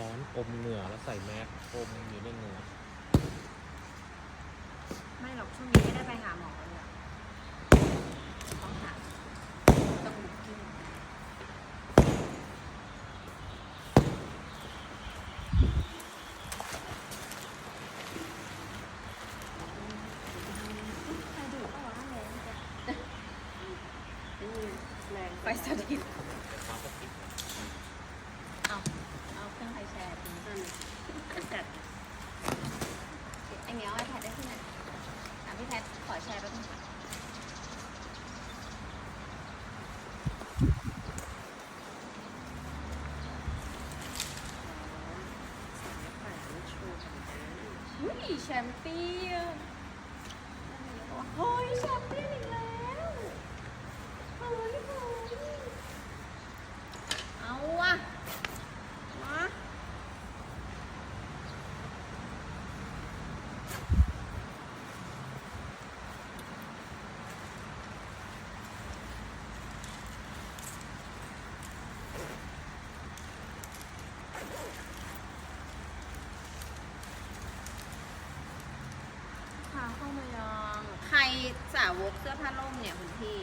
ร้อนอมเหงื่อแล้วใส่แมสอมอยู่ในเหงื่อไม่หรอกช่วงนี้ไม่ได้ไปหาหมอเลยอะต้องหาต้องบุกกิน แพทขอแชร์แป๊บนึงค่ะ พาเข้ามายัง ใครสาวกเสื้อผ้าล่มเนี่ยคุณพี่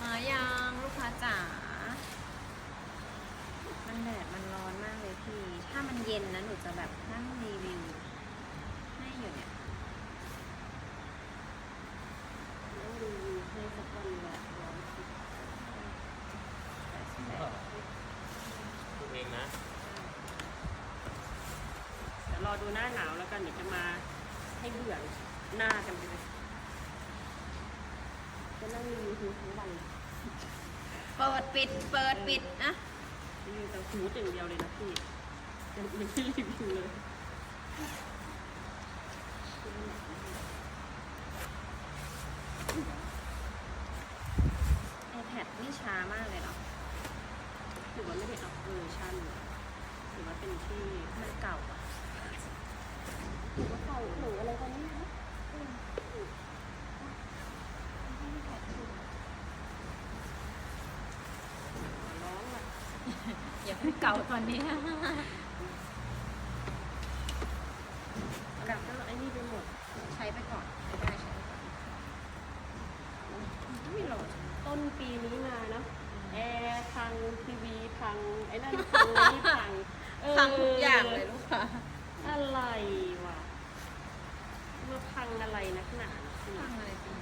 มายังลูกค้าจ๋า มันแดดมันร้อนมากเลยพี่ ถ้ามันเย็นนะหนูจะแบบนั่งรีวิว ให้อยู่เนี่ย ต้องรีวิวให้สักวันละร้อยสิบ พูดเอง นะเดี๋ยวรอดูหน้าหนาวแล้วกันเดี๋ยวจะมาให้เบื่อหน้ากันไปเลยจะนั่งรีวิวทั้งวันเปิดปิดเปิดปิดนะรีวิวแต่หูอย่างเดียวเลยนะพี่ยังไม่ได้รีวิวเลย ไอแพดนี่ช้ามากเลยเนาะ ถือว่าไม่ได้อัพเวอร์ชันถื อว่ที่มันเก่าอะหรือว่าเก่าหรืออะไรกันนี่นะอร้องล่ะอย่าเพิ่งเก่าตอนนี้ กลับก็ไอ้นี่ไปหมด ใช้ไปก่อนไม่ได้ใช้ไปก่อน ไม่หรอกต้นปีนี้มาเนาะแอร์พังทีวีพังไอ้นั่นพังนี่พังเพังทุกอย่างเลยลูกค้า อะไรวะมาพังอะไรนักหนาพี่ พังอะไรจริง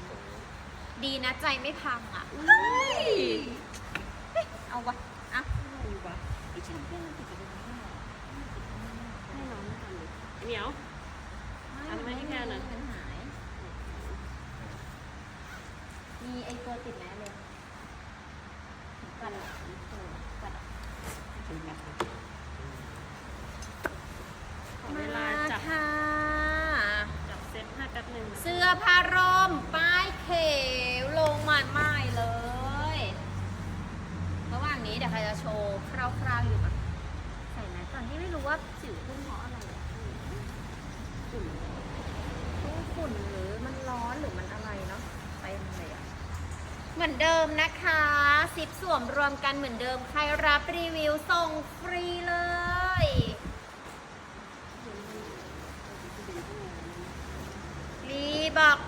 ดีนะ ใจไม่พังอะ อุ้ เฮ้ ย ยเอาวะอะ อะไรวะไอ้แชมเปี้ยนติดกันได้ให้น้องไม่ทำเลยไอ้เหนียว เอาไว้ให้แม่หน่อย มันหาย มีไอตัวติดแม่เลยกัดเหรอกัดเหรอ ขอเวลาจับ ค่ะ จับเซตให้แป๊บหนึง เสื้อผ้าร่ม ป้ายเขวลงมาใหม่เลย ระหว่างนี้เดี๋ยวใครจะโชว์คร่าวๆอยู่ปะใส่ไหมตอนที่ไม่รู้ว่าสิวขึ้นเพราะอะไรอะ ฝุ่น ตู้ฝุ่นหรือมันร้อนหรือมันอะไรเนาะเต็มเลยอะ เหมือนเดิมนะคะสิบสวมรวมกันเหมือนเดิม ใครรับรีวิวส่งฟรีเลย รีบอก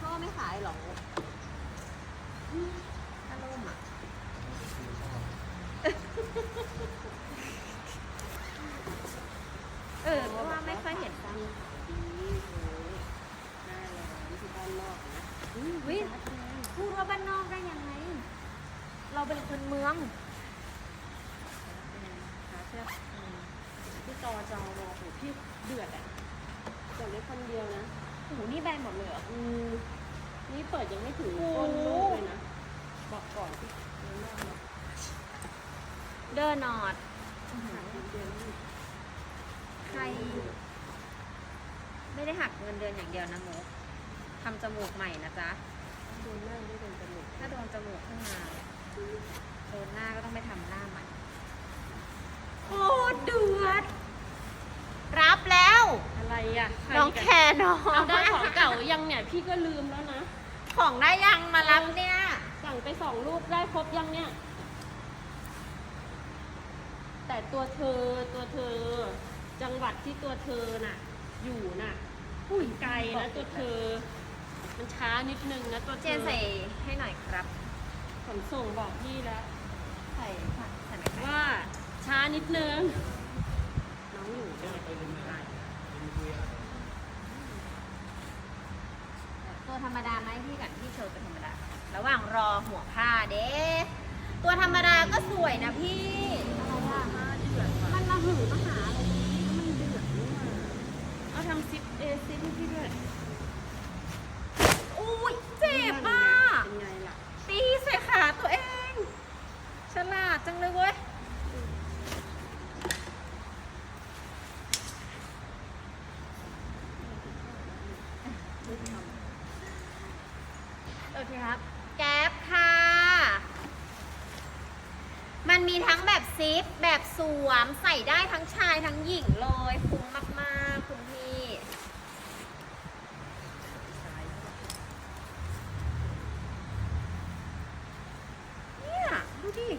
พ่อไม่ขายหรอถ้าล่มอะ เออเพราะว่าไม่ ค่อยเห็นตั้งดีโอ้ยได้เลยนี่คือด้านนอกนะวิพูดว่าบ้านนอกได้ยังไง เราเป็นคนเมืองหาเสื้อพี่จอจอรอโหพี่เดือดอะจอดได้คนเดียวนะโอ้โหนี่แบนหมดเลยเหรออืมนี่เปิดยังไม่ถึงโอ้นลูกเลยนะ บอกก่อนที่เดินนอกเดินหาเดือนนี่ใคร ไม่ได้หักเงินเดือนอย่างเดียวนะมุกทำจมูกใหม่นะจ๊ะเดือนหน้าไม่เป็นจมูกถ้าโดนจมูกขึ้นมาโดนหน้าก็ต้องไปทำหน้าใหม่โคตรเดือดอะใครน้องกัแคร์น้องเอาได้ของเก่ายังเนี่ยพี่ก็ลืมแล้วนะ ของได้ยังมารับเนี่ย สั่งไปสองลูกได้ครบยังเนี่ย แต่ตัวเธอตัวเธอ จังหวัดที่ตัวเธอน่ะ อยู่น่ะอุ้ย ไกลนะตัวเธอ มันช้านิดนึงนะตัวเธเจอนใส่ให้หน่อยครับ ขนส่งบอกพี่แล้ว ใส่ใส่ไหมคะว่าช้านิดนึง น้องอยู่ด้วยตัวธรรมดาไหมพี่กันพี่โชว์เป็นธรรมดา ระหว่างรอหัวผ้าเด้ ตัวธรรมดาก็สวยนะพี่อะไรอะ เดือดว่ะ มันมาหือมาหาอะไรนี้ มันเดือดนี่มาเอาทำ ซิปเอซิปให้พี่ด้วยอุ้ยเจ็บอะ เป็นไงล่ะตีใส่ขาตัวเอง ฉลาดจังเลยเว้ย โอเคครับ แก๊ปค่ะ มันมีทั้งแบบซิปแบบสวมใส่ได้ทั้งชายทั้งหญิงเลย คุ้มมาก ๆ คุณพี่ เนี่ย ดูดิ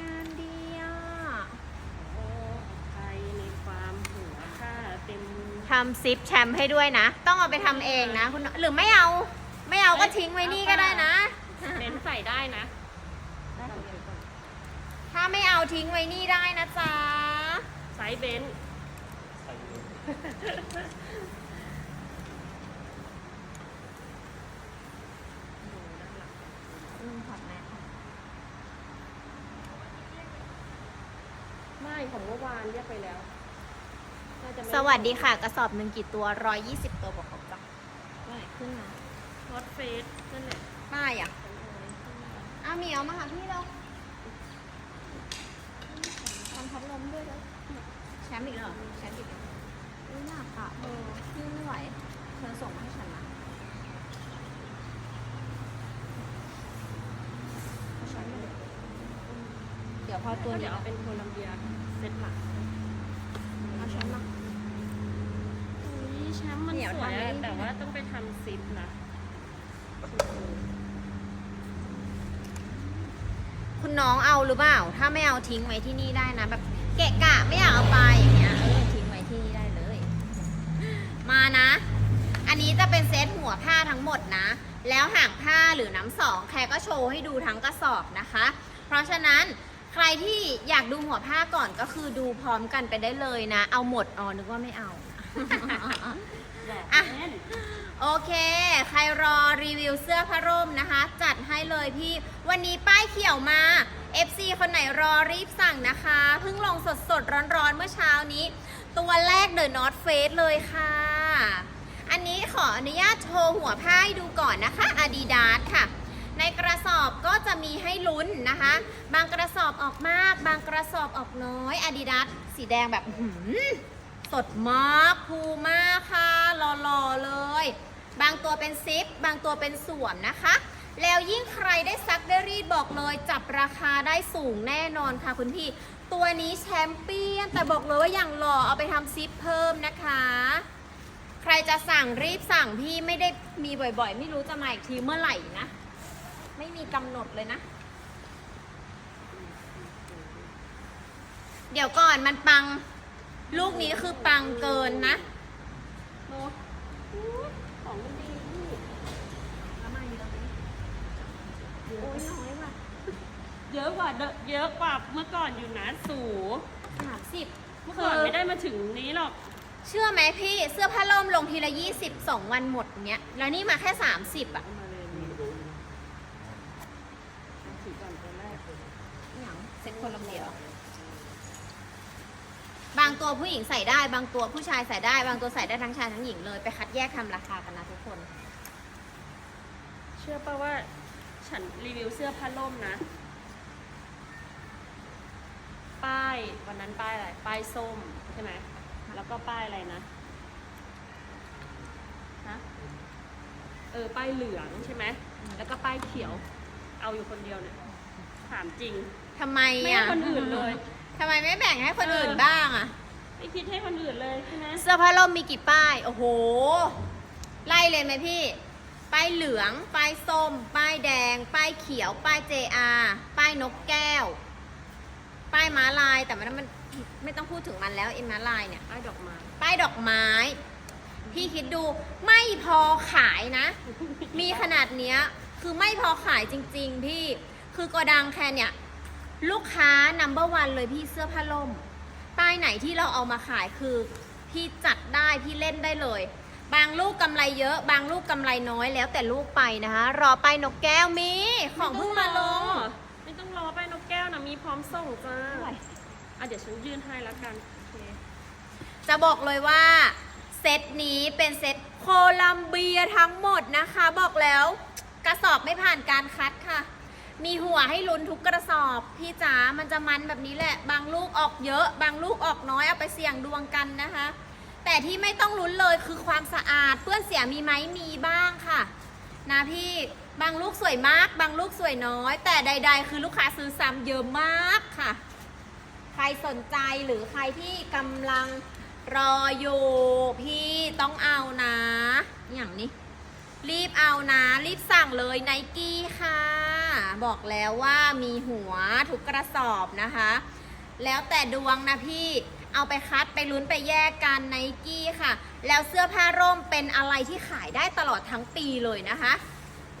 งานดีอะ โอ้ใครในความหัวค่าเต็ม ทำ ซิปแชมป์ให้ด้วยนะ ต้องเอาไปทำเองนะคุณหรือไม่เอาไม่เอาก็ทิ้งไว้นี่ก็ได้นะเบนใส่ได้นะ ถ้าไม่เอาทิ้งไว้นี่ได้นะจ๊ะไซส์เบนซ์ใส่เลยอืมถอดแมสค่ะไม่ของเมื่อวานเรียกไปแล้วน่า จะไม่สวัสดีค่ะ กระสอบหนึ่งกี่ตัว 120 ตัวบอกเขาจ้ะว่าไหนขึ้นนะฮอตเฟสนั่นแหละป้ายอะอ้าวเหมียวมาหาพี่เราทำพัดลมด้วยแล้วแชมป์อีกแล้วเหรอแชมป์อีกแล้วอุ้ยหนักอะเออยื่นไม่ไหวเธอส่งมาให้ฉันนะเอาแชมป์มาดิเดี๋ยวพอตัวเดี๋นี้ยวเอาเป็นโคลัมเบียเซตหลัก เอาแชมป์มา อุ้ยแช มป์มันเดี๋ยวสวยทำให้อะแต่ว่าต้องไปทำซิปนะ คุณน้องเอาหรือเปล่า ถ้าไม่เอาทิ้งไว้ที่นี่ได้นะ แบบเกะกะไม่อยากเอาไปอย่างเงี้ยเออทิ้งไว้ที่นี่ได้เลย มานะ อันนี้จะเป็นเซตหัวผ้าทั้งหมดนะ แล้วห่างผ้าหรือน้ำสองแคร์ก็โชว์ให้ดูทั้งกระสอบนะคะ เพราะฉะนั้นใครที่อยากดูหัวผ้าก่อนก็คือดูพร้อมกันไปได้เลยนะ เอาหมดอ๋อนึกว่าไม่เอา อะโอเค ใครรอรีวิวเสื้อผ้าร่มนะคะ จัดให้เลยพี่ วันนี้ป้ายเขียวมา FC คนไหนรอรีบสั่งนะคะ เพิ่งลงสดสดร้อนร้อนๆ เมื่อเช้านี้ ตัวแรกเดอะนอตเฟสเลยค่ะ อันนี้ขออนุญาตโชว์หัวผ้าให้ดูก่อนนะคะ Adidas ค่ะ ในกระสอบก็จะมีให้ลุ้นนะคะ บางกระสอบออกมาก บางกระสอบออกน้อย Adidas สีแดงแบบสดมากภูมากค่ะ หล่อๆเลย บางตัวเป็นซิป บางตัวเป็นสวมนะคะ แล้วยิ่งใครได้ซักได้รีดบอกเลย จับราคาได้สูงแน่นอนค่ะคุณพี่ ตัวนี้แชมเปี้ยน แต่บอกเลยว่าอย่างหล่อเอาไปทำซิปเพิ่มนะคะ ใครจะสั่งรีบสั่งพี่ไม่ได้มีบ่อยๆ ไม่รู้จะมาอีกทีเมื่อไหร่นะ ไม่มีกำหนดเลยนะเดี๋ยวก่อนมันปัง ลูกนี้คือปังเกินนะ ของมันดีพี่ล้วมาเยอะไหมโอ้ยน้อยว่ะเยอะกว่าเดอะเยอะกว่าเมื่อก่อนอยู่นะสูสามสิบเมื่อก่อนไม่ได้มาถึงนี้หรอก เชื่อไหมพี่เสื้อผ้าล่มลงทีละยี่สิบสองวันหมดเนี้ย แล้วนี่มาแค่สามสิบอะ เอามาเลยนี่ถือก่อนตัวแรก อย่างเซ็ตคนละเดียว บางตัว ผู้หญิงใส่ได้บางตัวผู้ชายใส่ได้บางตัวใส่ได้ทั้งชายทั้งหญิงเลยไปคัดแยกทำราคากันนะทุกคน เชื่อป่ะว่าฉันรีวิวเสื้อผ้าล่มนะ ป้ายวันนั้นป้ายอะไร ป้ายส้มใช่ไหมแล้วก็ป้ายอะไรนะฮะเออป้ายเหลืองใช่ไหมแล้วก็ป้ายเขียว เอาอยู่คนเดียวเนี่ยถามจริงทำไมไม่อะให้คนอื่นเลย ทำไมไม่แบ่งให้คนอื่นเออบ้างอะ ไม่ไม่คิดให้คนอื่นเลยใช่ไหมเสื้อผ้าร่มมีกี่ป้าย โอ้โห ไล่เลยไหมพี่ ป้ายเหลือง ป้ายส้ม ป้ายแดง ป้ายเขียว ป้าย JR ป้ายนกแก้ว ป้ายม้าลาย แต่มันมันไม่ต้องพูดถึงมันแล้วไอ้ม้าลายเนี่ย ป้ายดอกไม้ป้ายดอกไม้ พี่คิดดูไม่พอขายนะ มีขนาดเนี้ย คือไม่พอขายจริง ๆ พี่ คือกระดังแค่เนี่ย ลูกค้านัมเบอร์วันเลยพี่เสื้อผ้าล่ม ป้ายไหนที่เราเอามาขายคือพี่จัดได้พี่เล่นได้เลย บางลูกกำไรเยอะ บางลูกกำไรน้อยแล้วแต่ลูกไปนะคะ รอป้ายนกแก้วมีของเพิ่งมาลง ไม่ต้องรอป้ายนกแก้วนะมีพร้อมส่งจ้าอะเดี๋ยวฉันยื่นให้แล้วกันโอเคจะบอกเลยว่าเซตนี้เป็นเซตโคลัมเบียทั้งหมดนะคะ บอกแล้วกระสอบไม่ผ่านการคัดค่ะ มีหัวให้ลุ้นทุกกระสอบ พี่จ๋ามันจะมันแบบนี้แหละ บางลูกออกเยอะ บางลูกออกน้อยเอาไปเสี่ยงดวงกันนะคะ แต่ที่ไม่ต้องลุ้นเลยคือความสะอาดเปื้อนเสียมีไหมมีบ้างค่ะ นะพี่บางลูกสวยมาก บางลูกสวยน้อย แต่ใด ๆ คือลูกค้าซื้อซ้ำเยอะมากค่ะ ใครสนใจหรือใครที่กำลังรออยู่พี่ต้องเอานะ อย่างนี้ รีบเอานะ รีบสั่งเลยไนกี้ค่ะ บอกแล้วว่ามีหัวทุกกระสอบนะคะ แล้วแต่ดวงนะพี่เอาไปคัดไปลุ้นไปแยกกันไนกี้ค่ะ แล้วเสื้อผ้าร่มเป็นอะไรที่ขายได้ตลอดทั้งปีเลยนะคะ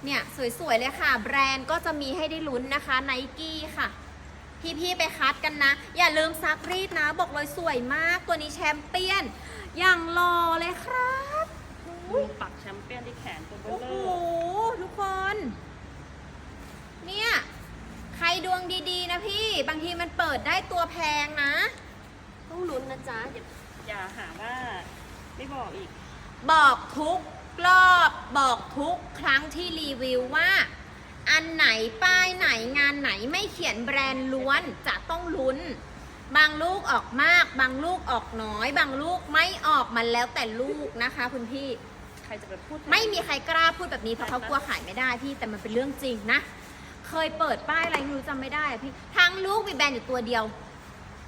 เนี่ยสวยๆเลยค่ะ แบรนด์ก็จะมีให้ได้ลุ้นนะคะไนกี้ค่ะ พี่ๆไปคัดกันนะ อย่าลืมซักรีดนะ บอกเลยสวยมากตัวนี้แชมเปี้ยน อย่างหล่อเลยครับ ดูปักแชมเปี้ยนที่แขนตัวเบลโอ้โห อร์ทุกคน เนี่ย ใครดวงดีๆ นะพี่ บางทีมันเปิดได้ตัวแพงนะ ต้องลุ้นนะจ๊ะอย่าอย่าหาว่าไม่บอกอีก บอกทุกรอบบอกทุกครั้งที่รีวิวว่า อันไหนป้ายไหนงานไหนไม่เขียนแบรนด์ล้วนจะต้องลุ้น บางลูกออกมาก บางลูกออกน้อย บางลูกไม่ออกมันแล้วแต่ลูกนะคะ คุณพี่ ใครจะไปพูดไม่มีใครกล้าพูดแบบนี้เพราะเขากลัวขายไม่ได้พี่แต่มันเป็นเรื่องจริงนะ เคยเปิดป้ายอะไรไม่รู้จำไม่ได้อะพี่ทั้งลูกมีแบรนด์อยู่ตัวเดียว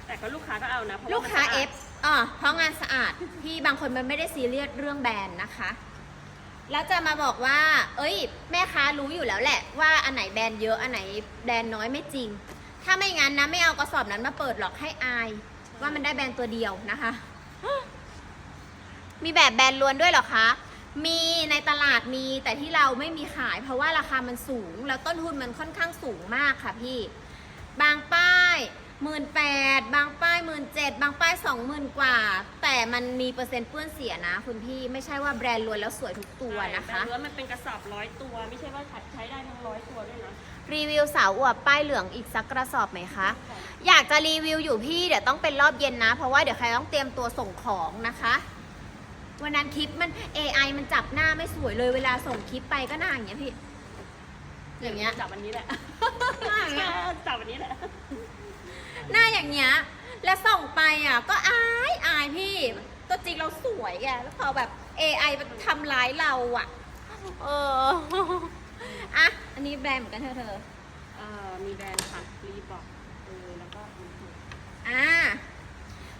แต่ก็ลูกค้าก็เอานะเพระว่ลูกค้ามันสะเออาดฟอ่าเพราะงานสะอาด พี่บางคนมันไม่ได้ซีเรียสเรื่องแบรนด์นะคะ แล้วจะมาบอกว่า เอ้ย แม่ค้ารู้อยู่แล้วแหละ ว่าอันไหนแบรนด์เยอะอันไหนแบรนด์น้อยไม่จริง ถ้าไม่งั้นนะไม่เอากระสอบนั้นมาเปิดหรอกให้อาย ว่ามันได้แบรนด์ตัวเดียวนะคะ มีแบบแบรนด์ล้วนด้วยเหรอคะ มีในตลาดมีแต่ที่เราไม่มีขาย เพราะว่าราคามันสูง แล้วต้นทุนมันค่อนข้างสูงมากค่ะพี่ บางป้ายหมื่นแปดบางป้ายหมื่นเจ็ดบางป้ายสองหมื่นกว่า แต่มันมีเปอร์เซ็นต์เปื้อนเสียนะ คุณพี่ไม่ใช่ว่าแบรนด์ล้วนแล้วสวยทุกตัวนะคะแต่ว่ามันเป็นกระสอบร้อยตัว ไม่ใช่ว่าใช้ได้ทั้งร้อยตัวด้วยนะรีวิวสาวอวบป้ายเหลืองอีกสักกระสอบไหมคะ อยากจะรีวิวอยู่พี่เดี๋ยวต้องเป็นรอบเย็นนะ เพราะว่าเดี๋ยวใครต้องเตรียมตัวส่งของนะคะ วันนั้นคลิปมัน AI มันจับหน้าไม่สวยเลยเวลาส่งคลิปไปก็หน้าอย่างเงี้ยพี่ อย่างเงี้ย จับวันนี้แหละหน้าอย่างเงี้ยจับวันนี้แหละ หน้าอย่างเงี้ย แล้วส่งไปอะ ก็อายอายพี่ ตัวจริงเราสวยแกแล้วพอแบบ AI มันทำร้ายเราอะ เออ อะ อันนี้แบรนด์เหมือนกันเธอเธอ เอ่อ มีแบรนด์ค่ะ รีบอกเออแล้วก็มีอ่า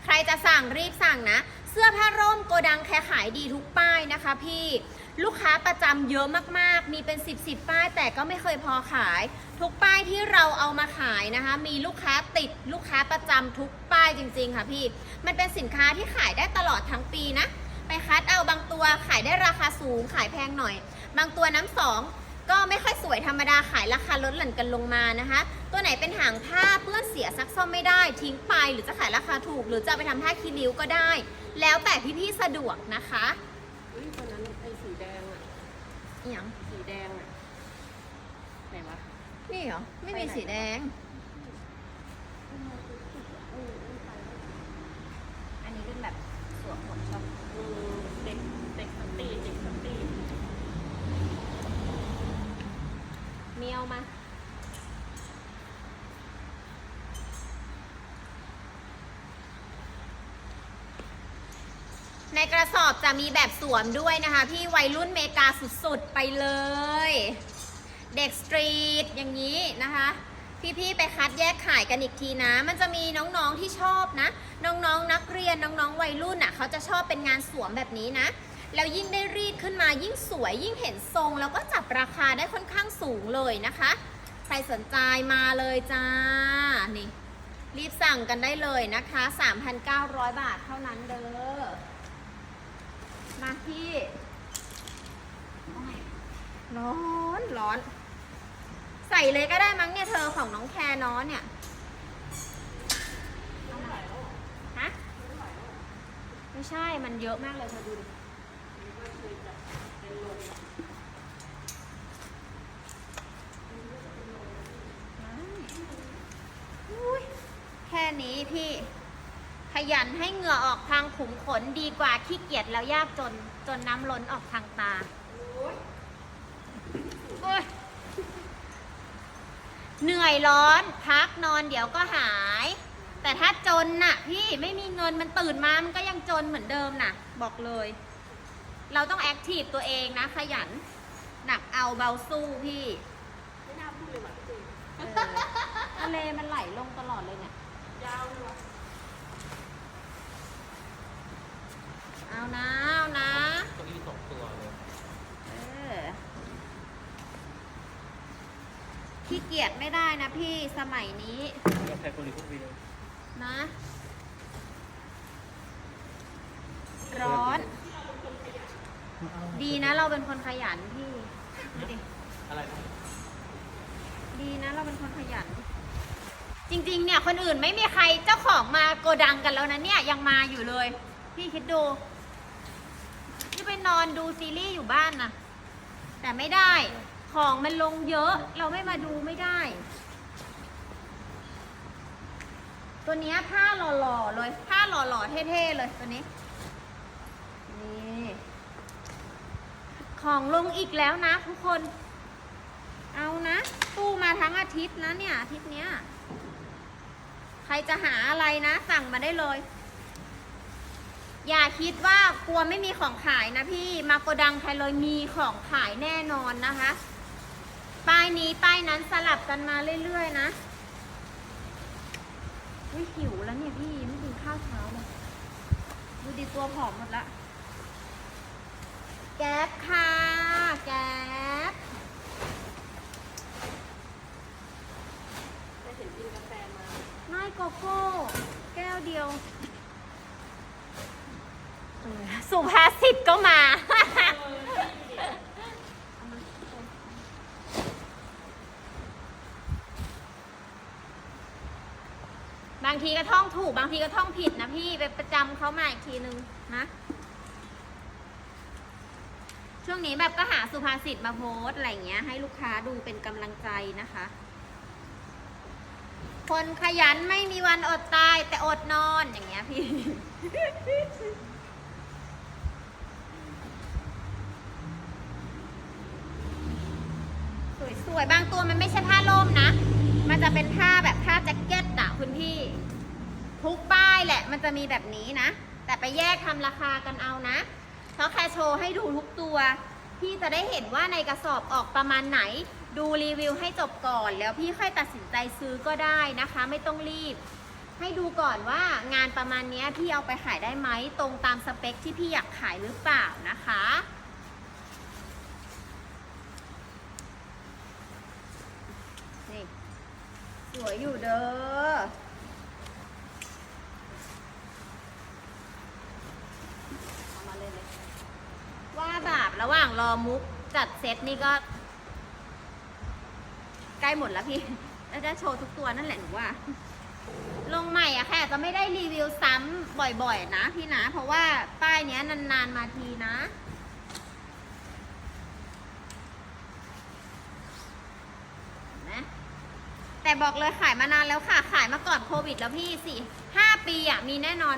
ใครจะสั่งรีบสั่งนะ เสื้อผ้าร่มโกดังแค่ขายดีทุกป้ายนะคะ พี่ลูกค้าประจำเยอะมากๆ มีเป็น 10บสป้ายแต่ก็ไม่เคยพอขาย ทุกป้ายที่เราเอามาขายนะคะ มีลูกค้าติดลูกค้าประจำทุกป้ายจริง ๆ ค่ะพี่ มันเป็นสินค้าที่ขายได้ตลอดทั้งปีนะ ไปคัดเอาบางตัวขายได้ราคาสูงขายแพงหน่อย บางตัวน้ำสอง ก็ไม่ค่อยสวยธรรมดาขายราคาลดหลั่นกันลงมานะคะ ตัวไหนเป็นหางผ้าเปื้อนเสียซักซ่อมไม่ได้ ทิ้งไปหรือจะขายราคาถูก หรือจะเอาไปทำท่าคีริ้วก็ได้ แล้วแต่พี่ๆสะดวกนะคะอุ้ยตัวนั้นไอ้สีแดงอะอหย่างสีแดงอะไหนวะ นี่เหรอ ไม่มีสีแดง อันนี้เป็นแบบสวมหมดช่อง อืมเด็กเด็กสตรีเด็กสตรี เมียวมา ในกระสอบจะมีแบบสวมด้วยนะคะ พี่วัยรุ่นเมกาสุดๆ ไปเลย เด็กสตรีทอย่างนี้นะคะพี่ๆไปคัดแยกขายกันอีกทีนะ มันจะมีน้องๆที่ชอบนะ น้องๆนักเรียนรียนน้องๆวัยรุ่นอะเขาจะชอบเป็นงานสวมแบบนี้นะ แล้วยิ่งได้รีดขึ้นมายิ่งสวยยิ่งเห็นทรง แล้วก็จับราคาได้ค่อนข้างสูงเลยนะคะ ใครสนใจมาเลยจ้า นี่ รีบสั่งกันได้เลยนะคะ 3,900 บาทเท่านั้นเด้อ มาพี่ร้อนร้อน ใส่เลยก็ได้มั้งเนี่ยเธอของน้องแคร์น้อนเนี่ยฮะไม่ใช่ มันเยอะมากเลยเธอดูดิ แค่นี้พี่ขยันให้เหงื่อออกทางขุมขนดีกว่าขี้เกียจแล้วยากจนจนน้ำล้นออกทางตาเหนื่อยร้อนพักนอนเดี๋ยวก็หาย แต่ถ้าจนน่ะ พี่ไม่มีเงินมันตื่นมามันก็ยังจนเหมือนเดิมน่ะ บอกเลย เราต้องแอคทีฟตัวเองนะ ขยัน หนักเอาเบาสู้พี่ไม่น่าพูดเลยว่ะพี่เออทะเลมันไหลลงตลอดเลยเนี่ย ยาวเลยว่ะเอานะ เอานะ เก้าอี้สองตัวเลยเออขี้เกียจไม่ได้นะพี่สมัยนี้ แล้วใครคนรีพวกวีเลยนะ ร้อน ดีนะเราเป็นคนขยันพี่ดูดิอะไรนะดีนะเราเป็นคนขยัน จริงๆ เนี่ยคนอื่นไม่มีใครเจ้าของมาโกดังกันแล้วนะเนี่ยยังมาอยู่เลย พี่คิดดูที่ไปนอนดูซีรีส์อยู่บ้านนะแต่ไม่ได้ของมันลงเยอะ เราไม่มาดูไม่ได้ ตัวเนี้ยผ้าหล่อๆเลยผ้าหล่อๆเท่ๆเลยตัวนี้นี่ ของลงอีกแล้วนะทุกคน เอานะ ตู้มาทั้งอาทิตย์นะเนี่ยอาทิตย์เนี้ย ใครจะหาอะไรนะ สั่งมาได้เลย อย่าคิดว่ากลัวไม่มีของขายนะพี่ มาโกดังใครเลยมีของขายแน่นอนนะคะ ป้ายนี้ป้ายนั้นสลับกันมาเรื่อยๆนะอุ้ยหิวแล้วเนี่ยพี่ไม่กินข้าวเช้าเลยดูดิตัวผอมหมดละ แก๊บค่ะ แก๊บจะเห็นกินกาแฟมาไม่โกโก้ แก้วเดียวเออสุภาษิตก็มา บางทีก็ท่องถูก บางทีก็ท่องผิดนะพี่ ไปประจำเขามาอีกทีนึงนะ ช่วงนี้แบบก็หาสุภาษิตมาโพสอะไรเงี้ยให้ลูกค้าดูเป็นกำลังใจนะคะ คนขยันไม่มีวันอดตายแต่อดนอนอย่างเงี้ยพี่ สวยๆ บางตัวมันไม่ใช่ผ้าล่มนะ มันจะเป็นผ้าแบบผ้าแจ็คเก็ตอะคุณพี่ ทุกป้ายแหละมันจะมีแบบนี้นะ แต่ไปแยกทำราคากันเอานะ เพราแค่โชว์ให้ดูทุกตัว พี่จะได้เห็นว่าในกระสอบออกประมาณไหน ดูรีวิวให้จบก่อน แล้วพี่ค่อยตัดสินใจซื้อก็ได้นะคะ ไม่ต้องรีบ ให้ดูก่อนว่างานประมาณนี้พี่เอาไปขายได้ไหมตรงตามสเปคที่พี่อยากขายหรือเปล่านะคะนี่สวยอยู่เด้อ เอามาเลยเลย ว่าบาป ระหว่างรอมุกจัดเซตนี่ก็ ใกล้หมดแล้วพี่แล้วจะโชว์ทุกตัวนั่นแหละหนูว่า ลงใหม่อะแค่จะไม่ได้รีวิวซ้ำบ่อยๆนะพี่นะ เพราะว่าป้ายเนี้ยนานๆมาทีนะนไหมแต่บอกเลยขายมานานแล้วค่ะ ขายมาก่อนโควิดแล้วพี่สี่ห้าปีอะมีแน่นอน